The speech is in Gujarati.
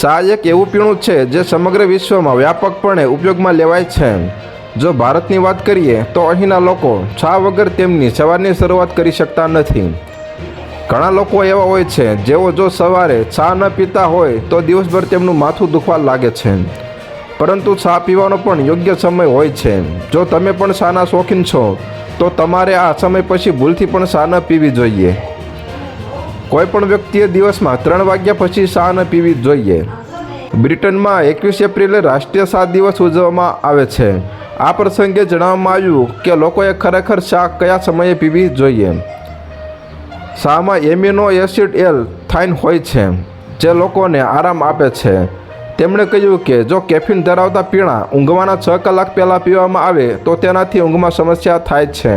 ચા એક એવું પીણું છે જે સમગ્ર વિશ્વમાં વ્યાપકપણે ઉપયોગમાં લેવાય છે. જો ભારતની વાત કરીએ, તો અહીંના લોકો ચા વગર તેમની સવારની શરૂઆત કરી શકતા નથી. ઘણા લોકો એવા હોય છે, જેઓ જો સવારે ચા ન પીતા હોય, તો દિવસભર તેમનું માથું દુખવા લાગે છે. પરંતુ ચા પીવાનો પણ યોગ્ય સમય હોય છે. જો તમે પણ ચાના શોખીન છો, તો તમારે આ સમય પછી ભૂલથી પણ ચા ન પીવી જોઈએ. કોઈ પણ વ્યક્તિએ દિવસમાં ત્રણ વાગ્યા પછી ચા ન પીવી જોઈએ. બ્રિટનમાં એકવીસ એપ્રિલે રાષ્ટ્રીય ચા દિવસ ઉજવવામાં આવે છે. આ પ્રસંગે જણાવવામાં આવ્યું કે લોકોએ ખરેખર ચા કયા સમયે પીવી જોઈએ. ચામાં એમિનો એસિડ એલ થાઇન હોય છે, જે લોકોને આરામ આપે છે. તેમણે કહ્યું કે જો કેફીન ધરાવતા પીણા ઊંઘવાના છ કલાક પહેલાં પીવામાં આવે તો તેનાથી ઊંઘમાં સમસ્યા થાય છે.